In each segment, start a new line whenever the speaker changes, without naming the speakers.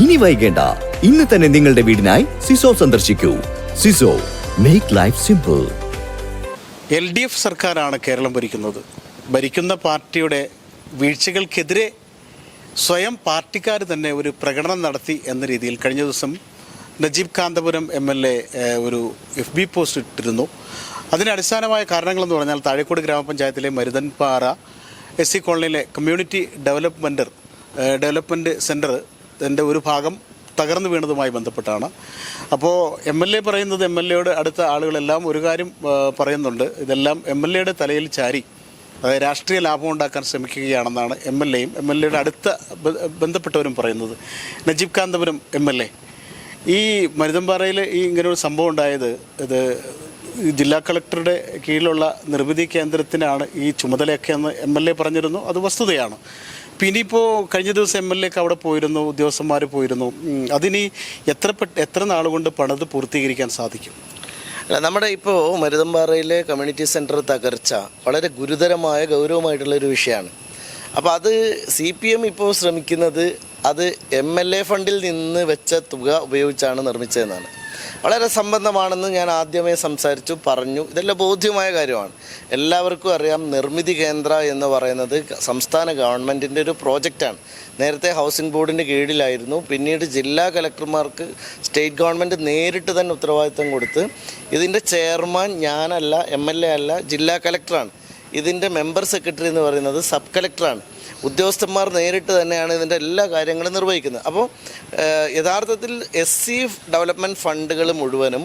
ഇനി വൈകേണ്ട. ഇന്ന് തന്നെ നിങ്ങളുടെ വീടിനായി സിസോ സന്ദർശിക്കൂ. Siso make life simple
L D F സർക്കാരാണ് കേരളം ഭരിക്കുന്നത്. ഭരിക്കുന്ന പാർട്ടിയുടെ വീഴ്ചകൾക്കെതിരെ സ്വയം പാർട്ടിക്കാർ തന്നെ ഒരു പ്രകടനം നടത്തി എന്ന രീതിയിൽ കഴിഞ്ഞ ദിവസം Najeeb Kanthapuram M L A ഒരു എഫ് ബി പോസ്റ്റ് ഇട്ടിരുന്നു. അതിന് അടിസ്ഥാനമായ കാരണങ്ങളെന്ന് പറഞ്ഞാൽ താഴേക്കോട് ഗ്രാമപഞ്ചായത്തിലെ മരുതൻപാറ എസ് സി കോളനിയിലെ കമ്മ്യൂണിറ്റി ഡെവലപ്മെന്റർ ഡെവലപ്മെന്റ് സെന്റർ എന്റെ ഒരു ഭാഗം തകർന്നു വീണതുമായി ബന്ധപ്പെട്ടാണ്. അപ്പോൾ എം എൽ എ പറയുന്നത് എം എൽ എയോട് അടുത്ത ആളുകളെല്ലാം ഒരു കാര്യം പറയുന്നുണ്ട്. ഇതെല്ലാം എം എൽ എയുടെ തലയിൽ ചാരി അതായത് രാഷ്ട്രീയ ലാഭം ഉണ്ടാക്കാൻ ശ്രമിക്കുകയാണെന്നാണ് എം എൽ എയും എം എൽ എയുടെ അടുത്ത ബന്ധപ്പെട്ടവരും പറയുന്നത്. Najeeb Kanthapuram M L A. ഈ മരുതമ്പാറയിൽ ഈ ഇങ്ങനെ ഒരു സംഭവം ഉണ്ടായത് ഇത് ജില്ലാ കളക്ടറുടെ കീഴിലുള്ള നിർമ്മിതി കേന്ദ്രത്തിനാണ് ഈ ചുമതലയൊക്കെ എന്ന് എം എൽ എ പറഞ്ഞിരുന്നു. അത് വസ്തുതയാണ്. പിന്നെ ഇപ്പോൾ കഴിഞ്ഞ ദിവസം എം എൽ എ ഒക്കെ അവിടെ പോയിരുന്നു ഉദ്യോഗസ്ഥന്മാർ പോയിരുന്നു. അതിനി എത്ര എത്ര നാളുകൊണ്ട് പണിത് പൂർത്തീകരിക്കാൻ സാധിക്കും?
അല്ല നമ്മുടെ ഇപ്പോൾ മരുതമ്പാറയിലെ കമ്മ്യൂണിറ്റി സെന്റർ തകർച്ച വളരെ ഗുരുതരമായ ഗൗരവമായിട്ടുള്ള ഒരു വിഷയമാണ് അപ്പോൾ അത് സി പി എം ഇപ്പോൾ ശ്രമിക്കുന്നത് അത് എം എൽ എ ഫണ്ടിൽ നിന്ന് വെച്ച തുക ഉപയോഗിച്ചാണ് നിർമ്മിച്ചതെന്നാണ്. വളരെ സംബന്ധമാണെന്ന് ഞാൻ ആദ്യമേ സംസാരിച്ചു പറഞ്ഞു. ഇതെല്ലാം ബോധ്യമായ കാര്യമാണ്. എല്ലാവർക്കും അറിയാം നിർമ്മിതി കേന്ദ്ര എന്ന് പറയുന്നത് സംസ്ഥാന ഗവൺമെന്റിന്റെ ഒരു പ്രോജക്റ്റാണ്. നേരത്തെ ഹൗസിംഗ് ബോർഡിന്റെ കീഴിലായിരുന്നു. പിന്നീട് ജില്ലാ കലക്ടർമാർക്ക് സ്റ്റേറ്റ് ഗവൺമെന്റ് നേരിട്ട് തന്നെ ഉത്തരവാദിത്തം കൊടുത്ത് ഇതിന്റെ ചെയർമാൻ ഞാനല്ല എം അല്ല ജില്ലാ കലക്ടറാണ്. ഇതിന്റെ മെമ്പർ സെക്രട്ടറി എന്ന് പറയുന്നത് സബ് കളക്ടറാണ് ഉദ്യോഗസ്ഥന്മാർ നേരിട്ട് തന്നെയാണ് ഇതിന്റെ എല്ലാ കാര്യങ്ങളും നിർവഹിക്കുന്നത്. അപ്പോൾ യഥാർത്ഥത്തിൽ എസ് സി ഡെവലപ്മെന്റ് ഫണ്ടുകൾ മുഴുവനും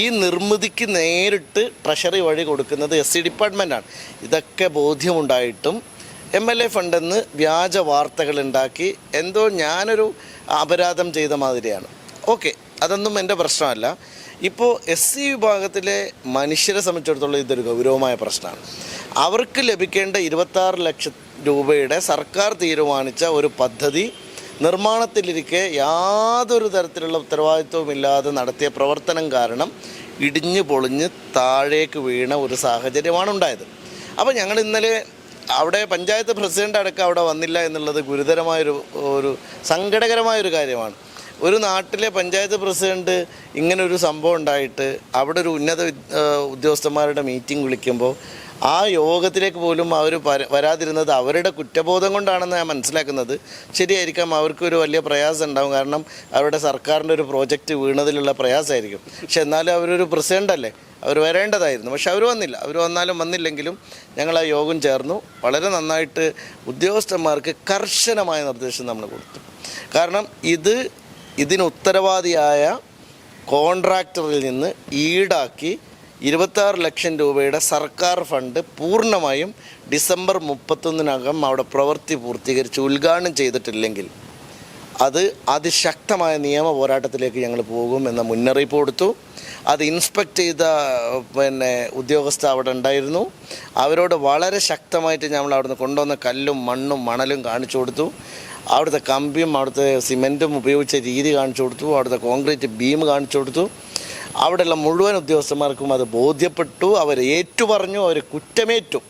ഈ നിർമ്മിതിക്ക് നേരിട്ട് ട്രഷറി വഴി കൊടുക്കുന്നത് എസ് സി ഡിപ്പാർട്ട്മെന്റാണ് ഇതൊക്കെ ബോധ്യമുണ്ടായിട്ടും എം എൽ എ ഫണ്ടെന്ന് വ്യാജ വാർത്തകൾ ഉണ്ടാക്കി എന്തോ ഞാനൊരു അപരാധം ചെയ്ത മാതിരിയാണ്. ഓക്കെ അതൊന്നും എന്റെ പ്രശ്നമല്ല. ഇപ്പോൾ എസ് സി വിഭാഗത്തിലെ മനുഷ്യരെ സംബന്ധിച്ചിടത്തോളം ഇതൊരു ഗൗരവമായ പ്രശ്നമാണ്. അവർക്ക് ലഭിക്കേണ്ട ഇരുപത്താറ് ലക്ഷം രൂപയുടെ സർക്കാർ തീരുമാനിച്ച ഒരു പദ്ധതി നിർമ്മാണത്തിലിരിക്കെ യാതൊരു തരത്തിലുള്ള ഉത്തരവാദിത്വമില്ലാതെ നടത്തിയ പ്രവർത്തനം കാരണം ഇടിഞ്ഞു പൊളിഞ്ഞ് താഴേക്ക് വീണ ഒരു സാഹചര്യമാണ് ഉണ്ടായത്. അപ്പോൾ ഞങ്ങൾ ഇന്നലെ അവിടെ പഞ്ചായത്ത് പ്രസിഡന്റ് അടക്കം അവിടെ വന്നില്ല എന്നുള്ളത് ഗുരുതരമായൊരു ഒരു സങ്കടകരമായൊരു കാര്യമാണ്. ഒരു നാട്ടിലെ പഞ്ചായത്ത് പ്രസിഡന്റ് ഇങ്ങനൊരു സംഭവം ഉണ്ടായിട്ട് അവിടെ ഒരു ഉന്നത ഉദ്യോഗസ്ഥന്മാരുടെ മീറ്റിംഗ് വിളിക്കുമ്പോൾ ആ യോഗത്തിലേക്ക് പോലും അവർ വരാതിരുന്നത് അവരുടെ കുറ്റബോധം കൊണ്ടാണെന്ന് ഞാൻ മനസ്സിലാക്കുന്നത്. ശരിയായിരിക്കാം അവർക്കൊരു വലിയ പ്രയാസം ഉണ്ടാവും. കാരണം അവരുടെ സർക്കാരിന്റെ ഒരു പ്രോജക്റ്റ് വീണതിലുള്ള പ്രയാസമായിരിക്കും. പക്ഷെ എന്നാലും അവരൊരു പ്രസിഡന്റ് അല്ലേ? അവർ വരേണ്ടതായിരുന്നു. പക്ഷെ അവർ വന്നില്ല. അവർ വന്നാലും വന്നില്ലെങ്കിലും ഞങ്ങൾ ആ യോഗം ചേർന്നു. വളരെ നന്നായിട്ട് ഉദ്യോഗസ്ഥന്മാർക്ക് കർശനമായ നിർദ്ദേശം നമ്മൾ കൊടുത്തു. കാരണം ഇത് ഇതിന് ഉത്തരവാദിയായ കോൺട്രാക്ടറിൽ നിന്ന് ഈടാക്കി ഇരുപത്താറ് ലക്ഷം രൂപയുടെ സർക്കാർ ഫണ്ട് പൂർണമായും ഡിസംബർ മുപ്പത്തൊന്നിനകം അവിടെ പ്രവൃത്തി പൂർത്തീകരിച്ച് ഉദ്ഘാടനം ചെയ്തിട്ടില്ലെങ്കിൽ അത് അതിശക്തമായ നിയമ പോരാട്ടത്തിലേക്ക് ഞങ്ങൾ പോകും എന്ന മുന്നറിയിപ്പ് കൊടുത്തു. അത് ഇൻസ്പെക്ട് ചെയ്ത പിന്നെ ഉദ്യോഗസ്ഥ അവിടെ ഉണ്ടായിരുന്നു. അവരോട് വളരെ ശക്തമായിട്ട് ഞങ്ങൾ അവിടുന്ന് കൊണ്ടുവന്ന കല്ലും മണ്ണും മണലും കാണിച്ചു കൊടുത്തു. അവിടുത്തെ കമ്പിയും അവിടുത്തെ സിമെന്റും ഉപയോഗിച്ച രീതി കാണിച്ചു കൊടുത്തു. അവിടുത്തെ കോൺക്രീറ്റ് ബീം കാണിച്ചു കൊടുത്തു. അവിടെയുള്ള മുഴുവൻ ഉദ്യോഗസ്ഥന്മാർക്കും അത് ബോധ്യപ്പെട്ടു. അവർ ഏറ്റുപറഞ്ഞു അവർ കുറ്റമേറ്റു.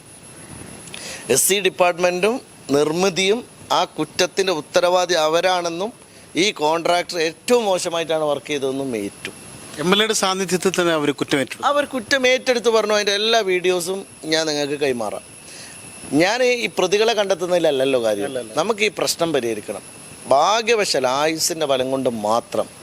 എസ് സി ഡിപ്പാർട്ട്മെന്റും നിർമ്മിതിയും ആ കുറ്റത്തിന്റെ ഉത്തരവാദി അവരാണെന്നും ഈ കോൺട്രാക്ടർ ഏറ്റവും മോശമായിട്ടാണ് വർക്ക് ചെയ്തതെന്നും ഏറ്റു.
എം എൽ എയുടെ സാന്നിധ്യത്തിൽ തന്നെ അവർ കുറ്റമേറ്റു.
അവർ കുറ്റമേറ്റെടുത്ത് പറഞ്ഞു അതിന്റെ എല്ലാ വീഡിയോസും ഞാൻ നിങ്ങൾക്ക് കൈമാറാം. ഞാൻ ഈ പ്രതികളെ കണ്ടെത്തുന്നതിലല്ലല്ലോ കാര്യം. നമുക്ക് ഈ പ്രശ്നം പരിഹരിക്കണം. ഭാഗ്യവശാൽ ആയുസിന്റെ ഫലം കൊണ്ട് മാത്രം.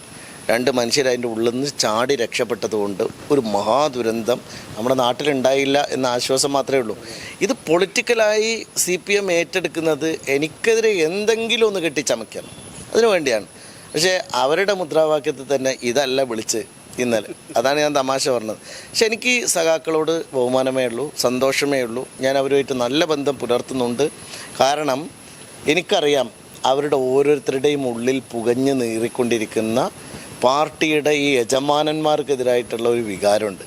രണ്ട് മനുഷ്യർ അതിന്റെ ഉള്ളിൽ നിന്ന് ചാടി രക്ഷപ്പെട്ടതുകൊണ്ട് ഒരു മഹാദുരന്തം നമ്മുടെ നാട്ടിലുണ്ടായില്ല എന്ന ആശ്വാസം മാത്രമേ ഉള്ളൂ. ഇത് പൊളിറ്റിക്കലായി സി പി എം ഏറ്റെടുക്കുന്നത് എനിക്കെതിരെ എന്തെങ്കിലും ഒന്ന് കെട്ടിച്ചമയ്ക്കണം. അതിനു വേണ്ടിയാണ്. പക്ഷേ അവരുടെ മുദ്രാവാക്യത്തിൽ തന്നെ ഇതല്ല വിളിച്ച് ഇന്നലെ. അതാണ് ഞാൻ തമാശ പറഞ്ഞത്. പക്ഷെ എനിക്ക് സഖാക്കളോട് ബഹുമാനമേ ഉള്ളൂ സന്തോഷമേ ഉള്ളൂ. ഞാൻ അവരുമായിട്ട് നല്ല ബന്ധം പുലർത്തുന്നുണ്ട്. കാരണം എനിക്കറിയാം അവരുടെ ഓരോരുത്തരുടെയും ഉള്ളിൽ പുകഞ്ഞു നീറിക്കൊണ്ടിരിക്കുന്ന പാർട്ടിയുടെ ഈ യജമാനന്മാർക്കെതിരായിട്ടുള്ള ഒരു വികാരമുണ്ട്.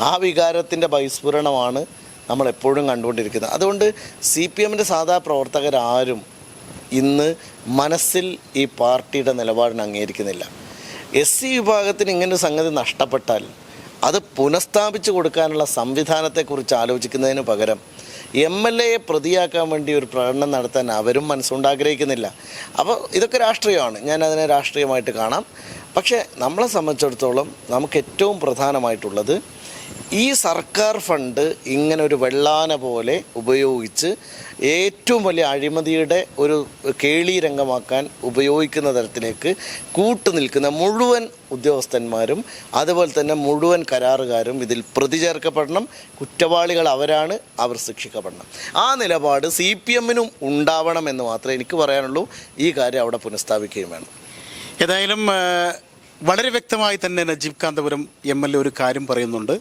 ആ വികാരത്തിന്റെ ബഹിസ്ഫുരണമാണ് നമ്മൾ എപ്പോഴും കണ്ടുകൊണ്ടിരിക്കുന്നത്. അതുകൊണ്ട് സി പി എമ്മിന്റെ സാധാ പ്രവർത്തകരാരും ഇന്ന് മനസ്സിൽ ഈ പാർട്ടിയുടെ നിലപാടിന് അംഗീകരിക്കുന്നില്ല. എസ് സി വിഭാഗത്തിന് ഇങ്ങനെ സംഗതി നഷ്ടപ്പെട്ടാൽ അത് പുനഃസ്ഥാപിച്ചു കൊടുക്കാനുള്ള സംവിധാനത്തെക്കുറിച്ച് ആലോചിക്കുന്നതിന് പകരം എം എൽ എയെ പ്രതിയാക്കാൻ വേണ്ടി ഒരു പ്രകടനം നടത്താൻ അവരും മനസ്സുകൊണ്ട് ആഗ്രഹിക്കുന്നില്ല അപ്പോൾ ഇതൊക്കെ രാഷ്ട്രീയമാണ്. ഞാൻ അതിനെ രാഷ്ട്രീയമായിട്ട് കാണാം. പക്ഷേ നമ്മളെ സംബന്ധിച്ചിടത്തോളം നമുക്ക് ഏറ്റവും പ്രധാനമായിട്ടുള്ളത് ഈ സർക്കാർ ഫണ്ട് ഇങ്ങനെ ഒരു വെള്ളാന പോലെ ഉപയോഗിച്ച് ഏറ്റവും വലിയ അഴിമതിയുടെ ഒരു കേളി രംഗമാക്കാൻ ഉപയോഗിക്കുന്ന തരത്തിലേക്ക് കൂട്ടുനിൽക്കുന്ന മുഴുവൻ ഉദ്യോഗസ്ഥന്മാരും അതുപോലെ തന്നെ മുഴുവൻ കരാറുകാരും ഇതിൽ പ്രതിചേർക്കപ്പെടണം. കുറ്റവാളികൾ അവരാണ് അവർ ശിക്ഷിക്കപ്പെടണം. ആ നിലപാട് സി പി എമ്മിനും ഉണ്ടാവണം എന്ന് മാത്രമേ എനിക്ക് പറയാനുള്ളൂ. ഈ കാര്യം അവിടെ പുനഃസ്ഥാപിക്കുകയും വേണം.
ഏതായാലും വളരെ വ്യക്തമായി തന്നെ Najeeb Kanthapuram M L A ഒരു കാര്യം പറയുന്നുണ്ട്.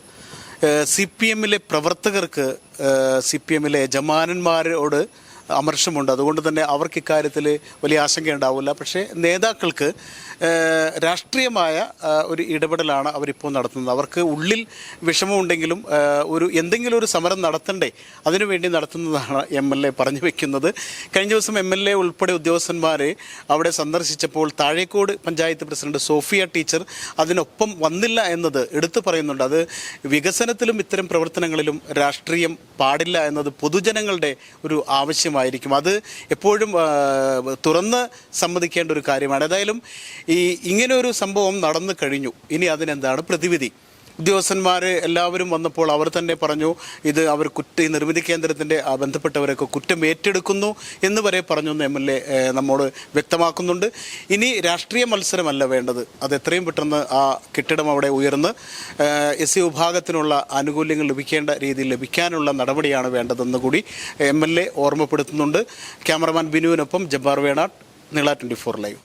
സി പി എമ്മിലെ പ്രവർത്തകർക്ക് സി പി എമ്മിലെ യജമാനന്മാരോട് അമർഷമുണ്ട്. അതുകൊണ്ട് തന്നെ അവർക്ക് ഇക്കാര്യത്തിൽ വലിയ ആശങ്ക ഉണ്ടാവില്ല പക്ഷേ നേതാക്കൾക്ക് രാഷ്ട്രീയമായ ഒരു ഇടപെടലാണ് അവരിപ്പോൾ നടത്തുന്നത്. അവർക്ക് ഉള്ളിൽ വിഷമമുണ്ടെങ്കിലും ഒരു എന്തെങ്കിലും ഒരു സമരം നടത്തണ്ടേ അതിനുവേണ്ടി നടത്തുന്നതാണ് എം എൽ എ പറഞ്ഞു വെക്കുന്നത്. കഴിഞ്ഞ ദിവസം എം എൽ എ ഉൾപ്പെടെ ഉദ്യോഗസ്ഥന്മാർ അവിടെ സന്ദർശിച്ചപ്പോൾ Thazhekode panchayat president Sophia teacher അതിനൊപ്പം വന്നില്ല എന്നത് എടുത്തു പറയുന്നുണ്ട്. അത് വികസനത്തിലും ഇത്തരം പ്രവർത്തനങ്ങളിലും രാഷ്ട്രീയം പാടില്ല എന്നത് പൊതുജനങ്ങളുടെ ഒരു ആവശ്യമായിരിക്കും അത് എപ്പോഴും തുറന്ന് സമ്മതിക്കേണ്ട ഒരു കാര്യമാണ്. ഏതായാലും ഈ ഇങ്ങനെ ഒരു സംഭവം നടന്നു കഴിഞ്ഞു. ഇനി അതിനെന്താണ് പ്രതിവിധി? ഉദ്യോഗസ്ഥന്മാർ എല്ലാവരും വന്നപ്പോൾ അവർ തന്നെ പറഞ്ഞു ഇത് അവർ കുറ്റ ഈ നിർമ്മിതി കേന്ദ്രത്തിന്റെ ബന്ധപ്പെട്ടവരൊക്കെ കുറ്റം ഏറ്റെടുക്കുന്നു എന്ന് വരെ പറഞ്ഞു എന്ന് എം എൽ എ നമ്മോട് വ്യക്തമാക്കുന്നുണ്ട്. ഇനി രാഷ്ട്രീയ മത്സരമല്ല വേണ്ടത്. അത് എത്രയും പെട്ടെന്ന് ആ കെട്ടിടം അവിടെ ഉയർന്ന് എസ് സി വിഭാഗത്തിനുള്ള ആനുകൂല്യങ്ങൾ ലഭിക്കേണ്ട രീതിയിൽ ലഭിക്കാനുള്ള നടപടിയാണ് വേണ്ടതെന്ന് കൂടി എം എൽ എ ഓർമ്മപ്പെടുത്തുന്നുണ്ട്. Cameraman ബിനുവിനൊപ്പം Jabbar Venad Nila twenty four live.